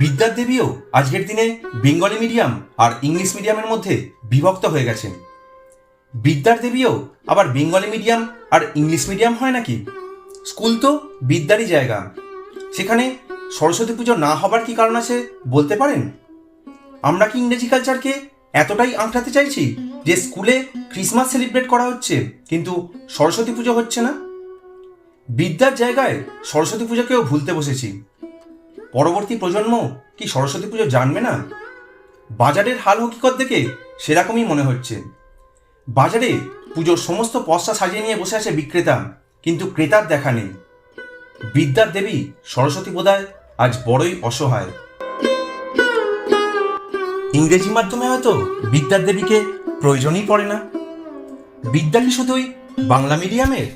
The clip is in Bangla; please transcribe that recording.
বিদ্যার দেবীও আজকের দিনে বেঙ্গলি মিডিয়াম আর ইংলিশ মিডিয়ামের মধ্যে বিভক্ত হয়ে গেছেন। বিদ্যার দেবীও আবার বেঙ্গলি মিডিয়াম আর ইংলিশ মিডিয়াম হয় নাকি? স্কুল তো বিদ্যারই জায়গা। সেখানে সরস্বতী পুজো না হবার কি কারণ আছে বলতে পারেন? আমরা কি ইংরেজি কালচারকে এতটাই আঁকড়াতে চাইছি যে স্কুলে ক্রিসমাস সেলিব্রেট করা হচ্ছে, কিন্তু সরস্বতী পুজো হচ্ছে না? বিদ্যার জায়গায় সরস্বতী পুজোকেও ভুলতে বসেছি। পরবর্তী প্রজন্ম কি সরস্বতী পুজো জানবে না? বাজারের হাল হকিকত দেখে সেরকমই মনে হচ্ছে। বাজারে পুজোর সমস্ত পশা সাজিয়ে নিয়ে বসে আছে বিক্রেতা, কিন্তু ক্রেতার দেখা নেই। বিদ্যার দেবী সরস্বতী বোধহয় আজ বড়ই অসহায়। ইংরেজি মাধ্যমে হয়তো বিদ্যার দেবীকে প্রয়োজনই পড়ে না। বিদ্যা কি শুধুই বাংলা মিডিয়ামের